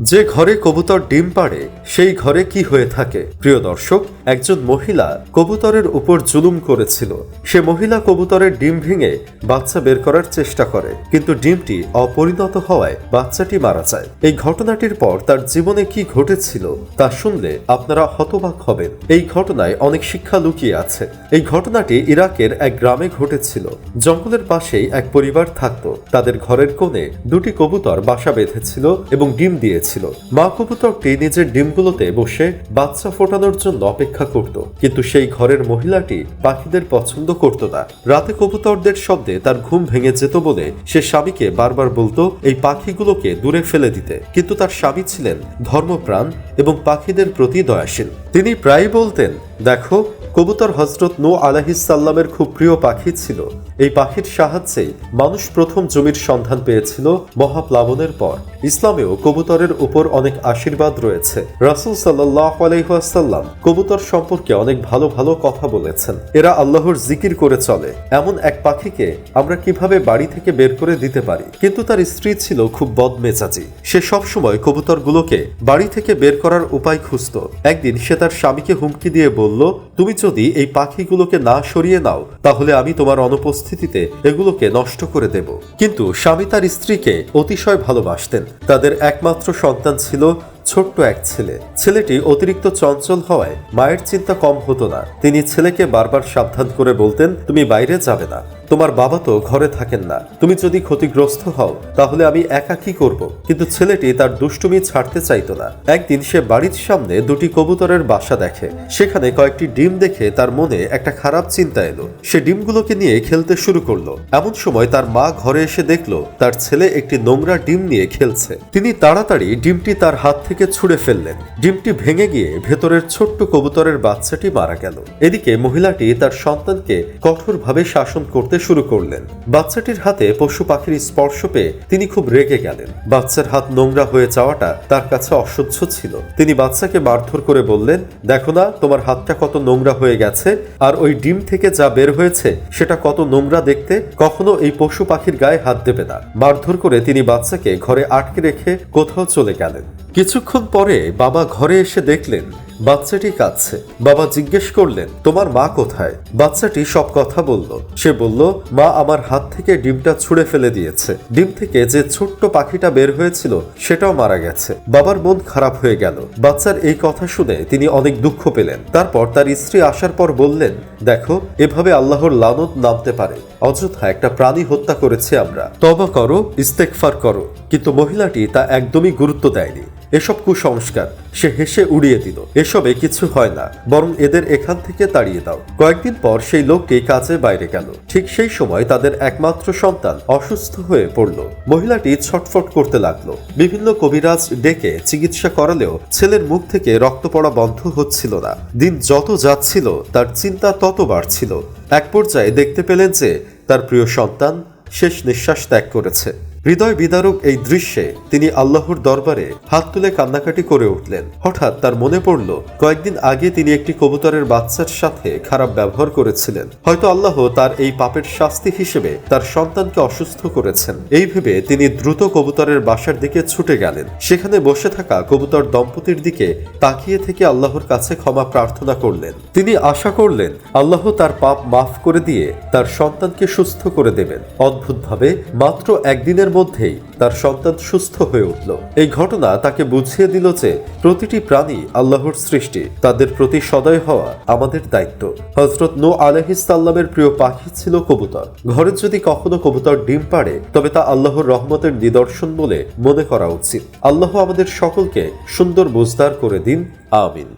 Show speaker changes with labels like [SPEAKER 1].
[SPEAKER 1] যে ঘরে কবুতর ডিম পাড়ে সেই ঘরে কি হয়ে থাকে? প্রিয় দর্শক একজন মহিলা কবুতরের উপর জুলুম করেছিল। সে মহিলা কবুতরের ডিম ভেঙে বাচ্চা বের করার চেষ্টা করে, কিন্তু ডিমটি অপরিণত হওয়ায় বাচ্চাটি মারা যায়। এই ঘটনাটির পর তার জীবনে কি ঘটেছিল তা শুনলে আপনারা হতবাক হবেন। এই ঘটনায় অনেক শিক্ষা লুকিয়ে আছে। এই ঘটনাটি ইরাকের এক গ্রামে ঘটেছিল। জঙ্গলের পাশেই এক পরিবার থাকতো। তাদের ঘরের কোণে দুটি কবুতর বাসা বেঁধেছিল এবং ডিম দিয়েছিল। মা কবুতরটি নিজের ডিমগুলোতে বসে বাচ্চা ফোটানোর জন্য অপেক্ষা করত, কিন্তু সেই ঘরের মহিলাটি পাখিদের পছন্দ করত না। রাতে কবুতরদের শব্দে তার ঘুম ভেঙে যেত বলে সে স্বামীকে বারবার বলতো, এই পাখিগুলোকে দূরে ফেলে দিতে। কিন্তু তার স্বামী ছিলেন ধর্মপ্রাণ এবং পাখিদের প্রতি দয়াশীল। তিনি প্রায় বলতেন, দেখো কবুতর হজরত নো আলাহিসাল্লামের খুব প্রিয় পাখি ছিল। এই পাখির সাহায্যেই মানুষ প্রথম জমির সন্ধান পেয়েছিল মহাপ্লাবনের পর। ইসলামেও কবুতরের উপর অনেক আশীর্বাদ রয়েছে। রাসুল সাল্লাহ আলাইহাসাল্লাম কবুতর সম্পর্কে অনেক ভালো ভালো কথা বলেছেন। এরা আল্লাহর জিকির করে চলে। এমন এক পাখিকে আমরা কীভাবে বাড়ি থেকে বের করে দিতে পারি? কিন্তু তার স্ত্রী ছিল খুব বদমেজাজি। সে সবসময় কবুতরগুলোকে বাড়ি থেকে বের করার উপায় খুঁজত। একদিন সে তার স্বামীকে হুমকি দিয়ে বলল, তুমি যদি এই পাখিগুলোকে না সরিয়ে নাও, তাহলে আমি তোমার অনুপস্থিতিতে এগুলোকে নষ্ট করে দেব। কিন্তু স্বামী তার স্ত্রীকে অতিশয় ভালোবাসতেন। তাদের একমাত্র সন্তান ছিল ছোট্ট এক ছেলে। ছেলেটি অতিরিক্ত চঞ্চল হওয়ায় মায়ের চিন্তা কম হতো না। তিনি ছেলেকে বারবার সাবধান করে বলতেন, তুমি বাইরে যাবে না। তোমার বাবা তো ঘরে থাকেন না। তুমি যদি ক্ষতিগ্রস্ত হও, তাহলে আমি একা কি করব? কিন্তু ছেলেটি তার দুষ্টুমি ছাড়তে চাইতো না। একদিন সে বাড়ির সামনে দুটি কবুতরের বাসা দেখে। সেখানে কয়েকটি ডিম দেখে তার মনে একটা খারাপ চিন্তা এলো। সে ডিমগুলোকে নিয়ে খেলতে শুরু করল। এমন সময় তার মা ঘরে এসে দেখল, তার ছেলে একটি নোংরা ডিম নিয়ে খেলছে। তিনি তাড়াতাড়ি ডিমটি তার হাত থেকে ছুঁড়ে ফেললেন। ডিমটি ভেঙে গিয়ে ভেতরের ছোট্ট কবুতরের বাচ্চাটি মারা গেল। এদিকে মহিলাটি তার সন্তানকে কঠোরভাবে শাসন করতে শুরু করলেন। বাচ্চাটির হাতে পশু পাখির স্পর্শ পেয়ে তিনি খুব রেগে গেলেন। বাচ্চার হাত নোংরা হয়ে যাওয়াটা তার কাছে অসহ্য ছিল। তিনি বাচ্চাকে মারধর করে বললেন, দেখো না, তোমার হাতটা কত নোংরা হয়ে গেছে, আর ওই ডিম থেকে যা বের হয়েছে, সেটা কত নোংরা দেখতে, কখনো এই পশু পাখির গায়ে হাত দেবে না। মারধর করে তিনি বাচ্চাকে ঘরে আটকে রেখে কোথাও চলে গেলেন। কিছুক্ষণ পরে বাবা ঘরে এসে দেখলেন বাচ্চাটি কাঁদছে। বাবা জিজ্ঞেস করলেন, তোমার মা কোথায়? বাচ্চাটি সব কথা বলল। সে বলল, মা আমার হাত থেকে ডিমটা ছুঁড়ে ফেলে দিয়েছে। ডিম থেকে যে ছোট্ট পাখিটা বের হয়েছিল, সেটাও মারা গেছে। বাবার মন খারাপ হয়ে গেল। বাচ্চার এই কথা শুনে তিনি অনেক দুঃখ পেলেন। তারপর তার স্ত্রী আসার পর বললেন, দেখো, এভাবে আল্লাহর লানত নামতে পারে। অযথা একটা প্রাণী হত্যা করেছি আমরা। তবা করো ইস্তেকফার করো। কিন্তু মহিলাটি তা একদমই গুরুত্ব দেয়নি। এসব কুসংস্কার, সে হেসে উড়িয়ে দিল। এসবে কিছু হয় না, বরং এদের এখান থেকে তাড়িয়ে দাও। কয়েকদিন পর সেই লোককে কাজে বাইরে গেল। ঠিক সেই সময় তাদের একমাত্র সন্তান অসুস্থ হয়ে পড়ল। মহিলাটি ছটফট করতে লাগল। বিভিন্ন কবিরাজ ডেকে চিকিৎসা করালেও ছেলের মুখ থেকে রক্ত পড়া বন্ধ হচ্ছিল না। দিন যত যাচ্ছিল, তার চিন্তা তত বাড়ছিল। এক পর্যায়ে দেখতে পেলেন যে, তার প্রিয় সন্তান শেষ নিঃশ্বাস ত্যাগ করেছে। হৃদয় বিদারক এই দৃশ্যে তিনি আল্লাহর দরবারে হাত তুলে কান্নাকাটি করে উঠলেন। হঠাৎ তার মনে পড়ল, কয়েকদিন আগে তিনি একটি কবুতরের বাচ্চার সাথে খারাপ ব্যবহার করেছিলেন। হয়তো আল্লাহ তার এই পাপের শাস্তি হিসেবে তার সন্তানকে অসুস্থ করেছেন। এই ভেবে তিনি দ্রুত কবুতরের বাসার দিকে ছুটে গেলেন। সেখানে বসে থাকা কবুতর দম্পতির দিকে তাকিয়ে থেকে আল্লাহর কাছে ক্ষমা প্রার্থনা করলেন। তিনি আশা করলেন, আল্লাহ তার পাপ মাফ করে দিয়ে তার সন্তানকে সুস্থ করে দেবেন। অদ্ভুতভাবে মাত্র একদিনের মধ্যেই তার সন্তান সুস্থ হয়ে উঠল। এই ঘটনা তাকে বুঝিয়ে দিল যে প্রতিটি প্রাণী আল্লাহর সৃষ্টি, তাদের প্রতি সদয় হওয়া আমাদের দায়িত্ব। হজরত নো আলহিসাল্লামের প্রিয় পাখি ছিল কবুতর। ঘরে যদি কখনো কবুতর ডিম পাড়ে, তবে তা আল্লাহর রহমতের নিদর্শন বলে মনে করা উচিত। আল্লাহ আমাদের সকলকে সুন্দর বুঝদার করে দিন। আমিন।